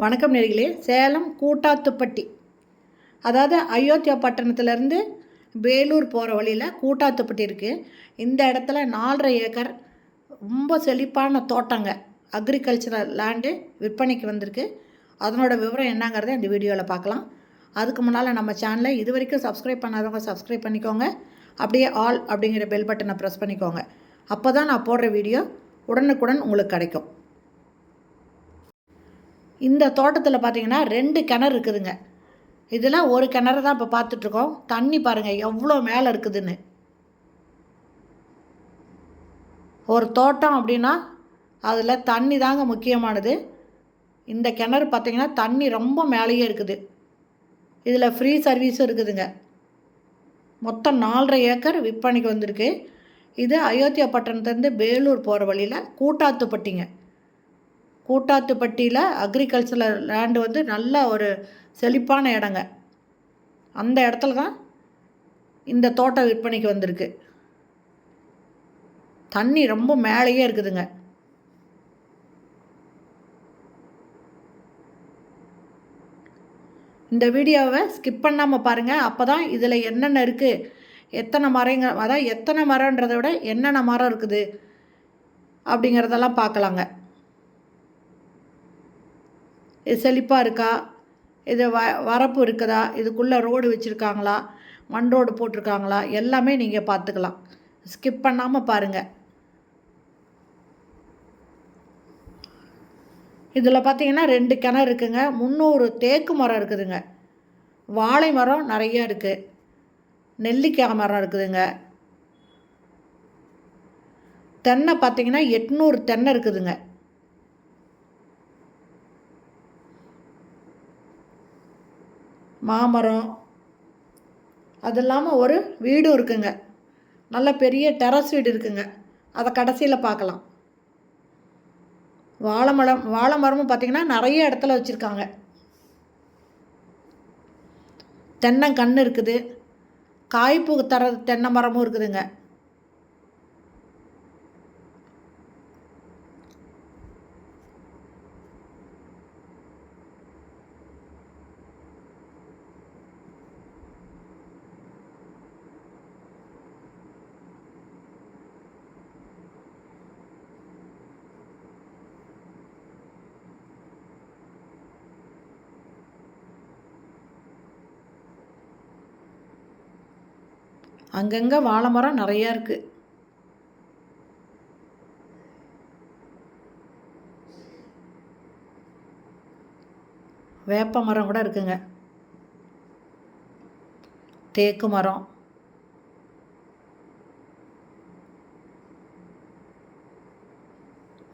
வணக்கம் நெறிகளே சேலம் கூட்டாத்துப்பட்டி. அதாவது அயோத்தியா பட்டணத்துலேருந்து வேலூர் போகிற வழியில் கூட்டாத்துப்பட்டி இருக்குது இந்த இடத்துல நாலரை ஏக்கர் ரொம்ப செழிப்பான தோட்டங்க. அக்ரிகல்ச்சரல் லேண்டு விற்பனைக்கு வந்திருக்கு. அதனோட விவரம் என்னங்கிறத இந்த வீடியோவில் பார்க்கலாம். அதுக்கு முன்னால் நம்ம சேனலை இது வரைக்கும் சப்ஸ்கிரைப் பண்ணாதவங்க சப்ஸ்கிரைப் பண்ணிக்கோங்க. அப்படியே ஆல் அப்படிங்கிற பெல் பட்டனை ப்ரெஸ் பண்ணிக்கோங்க. அப்போ தான் நான் போடுற வீடியோ உடனுக்குடன் உங்களுக்கு கிடைக்கும். இந்த தோட்டத்தில் பார்த்தீங்கன்னா ரெண்டு கிணறு இருக்குதுங்க. இதெல்லாம் ஒரு கிணறு தான் இப்போ பார்த்துட்ருக்கோம் தண்ணி பாருங்கள் எவ்வளோ மேலே இருக்குதுன்னு. ஒரு தோட்டம் அப்படின்னா அதில் தண்ணி தாங்க முக்கியமானது. இந்த கிணறு பார்த்தீங்கன்னா தண்ணி ரொம்ப மேலேயே இருக்குது. இதில் ஃப்ரீ சர்வீஸும் இருக்குதுங்க. மொத்தம் நாலரை ஏக்கர் விற்பனைக்கு வந்திருக்கு. இது அயோத்தியா பட்டணத்துலேருந்து பேலூர் போகிற வழியில் கூட்டாத்துப்பட்டிங்க. கூட்டாத்துப்பட்டியில் அக்ரிகல்ச்சரல் லேண்டு வந்து நல்ல ஒரு செழிப்பான இடங்க. அந்த இடத்துல தான் இந்த தோட்டம் விற்பனைக்கு வந்திருக்கு. தண்ணி ரொம்ப மேலேயே இருக்குதுங்க. இந்த வீடியோவை ஸ்கிப் பண்ணாமல் பாருங்கள் அப்போ தான் இதில் என்னென்ன இருக்குது எத்தனை மரங்க அதான் எத்தனை மரன்றதை விட என்னென்ன மரம் இருக்குது அப்படிங்கிறதெல்லாம் பார்க்கலாங்க. செழிப்பாக இருக்கா? இது வ வரப்பு இருக்குதா? இதுக்குள்ளே ரோடு வச்சுருக்காங்களா? மண் ரோடு போட்டிருக்காங்களா? எல்லாமே நீங்கள் பார்த்துக்கலாம். ஸ்கிப் பண்ணாமல் பாருங்கள் இதில் பார்த்தீங்கன்னா ரெண்டு கிணறு இருக்குதுங்க முந்நூறு தேக்கு மரம் இருக்குதுங்க. வாழை மரம் நிறைய இருக்குது நெல்லிக்காய் மரம் இருக்குதுங்க. தென்னை பார்த்தீங்கன்னா எட்நூறு தென்னை இருக்குதுங்க. மாமரம். அது இல்லாமல் ஒரு வீடும் இருக்குங்க. நல்ல பெரிய டெரஸ் வீடு இருக்குங்க. அதை கடைசியில் பார்க்கலாம் வாழை மரம் வாழை மரமும் பார்த்திங்கன்னா நிறைய இடத்துல வச்சுருக்காங்க. தென்னங்கன்று இருக்குது. காய்ப்பு தர தென்னை மரமும் இருக்குதுங்க. அங்கங்கே வாழை மரம் நிறையா இருக்குது வேப்ப மரம் கூட இருக்குங்க. தேக்கு மரம்.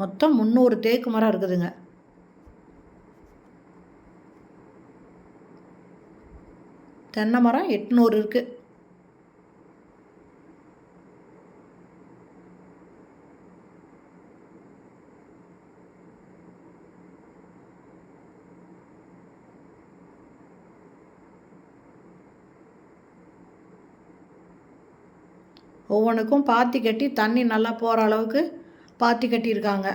மொத்தம் முந்நூறு தேக்கு மரம் இருக்குதுங்க. தென்னை மரம் எட்நூறு இருக்குது ஒவ்வொன்றுக்கும் பாத்தி கட்டி தண்ணி நல்லா போகிற அளவுக்கு பாத்தி கட்டியிருக்காங்க.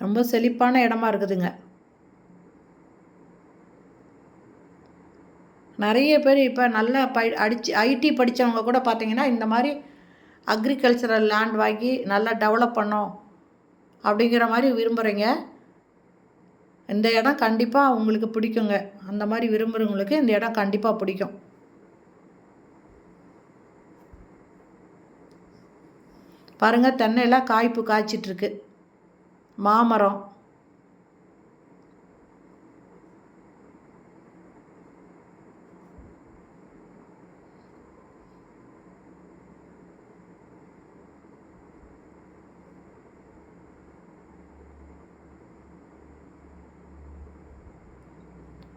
ரொம்ப செழிப்பான இடமா இருக்குதுங்க. நிறைய பேர் இப்போ நல்லா ப அடிச்சு ஐடி படித்தவங்க கூட பார்த்தீங்கன்னா இந்த மாதிரி அக்ரிகல்ச்சரல் லேண்ட் வாங்கி நல்லா டெவலப் பண்ணோம். அப்படிங்கிற மாதிரி விரும்புகிறீங்க இந்த இடம் கண்டிப்பாக உங்களுக்கு பிடிக்குங்க. அந்த மாதிரி விரும்புகிறவங்களுக்கு இந்த இடம் கண்டிப்பாக பிடிக்கும். பாருங்கள் தென்னையில் காய்ப்பு காய்ச்சிட்ருக்கு மாமரம்.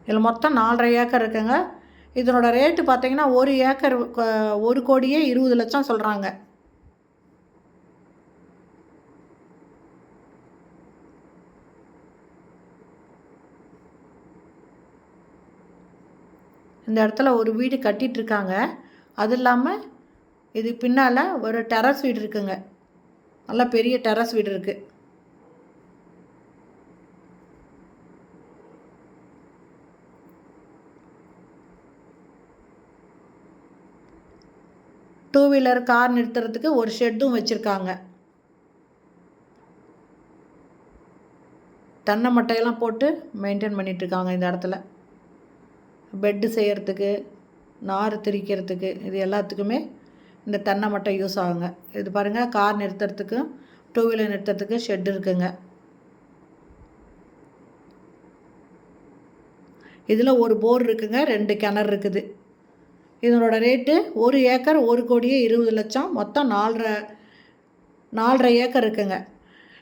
இதில் மொத்தம் நாலரை ஏக்கர் இருக்குங்க. இதனோட ரேட்டு பார்த்தீங்கன்னா ஒரு ஏக்கர் ஒரு கோடியே இருபது லட்சம் சொல்கிறாங்க இந்த இடத்துல ஒரு வீடு கட்டிகிட்ருக்காங்க அது இல்லாமல் இது பின்னால் ஒரு டெரஸ் வீடு இருக்குங்க. நல்லா பெரிய டெரஸ் வீடு இருக்குது டூ வீலர் கார் நிறுத்துறதுக்கு ஒரு ஷெட்டும் வச்சுருக்காங்க. தென்னை மட்டையெல்லாம் போட்டு மெயின்டைன் பண்ணிகிட்ருக்காங்க இந்த இடத்துல. பெட்டு செய்கிறதுக்கு நார் திரிக்கிறதுக்கு இது எல்லாத்துக்குமே இந்த தென்னை மட்டை யூஸ் ஆகுங்க. இது பாருங்கள் கார் நிறுத்துறதுக்கும் டூ வீலர் நிறுத்துறதுக்கு ஷெட் இருக்குங்க. இதில் ஒரு போர் இருக்குங்க ரெண்டு கிணறு இருக்குது. இதனோட ரேட்டு ஒரு ஏக்கர் ஒரு கோடியே இருபது லட்சம். மொத்தம் நாலரை நாலரை ஏக்கர் இருக்குங்க.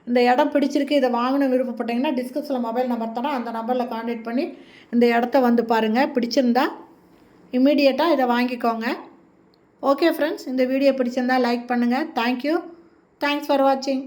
இந்த இடம் பிடிச்சிருக்கு இதை வாங்கணும் விருப்பப்பட்டீங்கன்னா டிஸ்கஸில் மொபைல் நம்பர் தரோம் அந்த நம்பரில் காண்டாக்ட் பண்ணி இந்த இடத்த வந்து பாருங்கள் பிடிச்சிருந்தா இமீடியட்டாக இதை வாங்கிக்கோங்க. ஓகே ஃப்ரெண்ட்ஸ் இந்த வீடியோ பிடிச்சிருந்தா லைக் பண்ணுங்கள் தேங்க்யூ தேங்க்ஸ் ஃபார் வாட்சிங்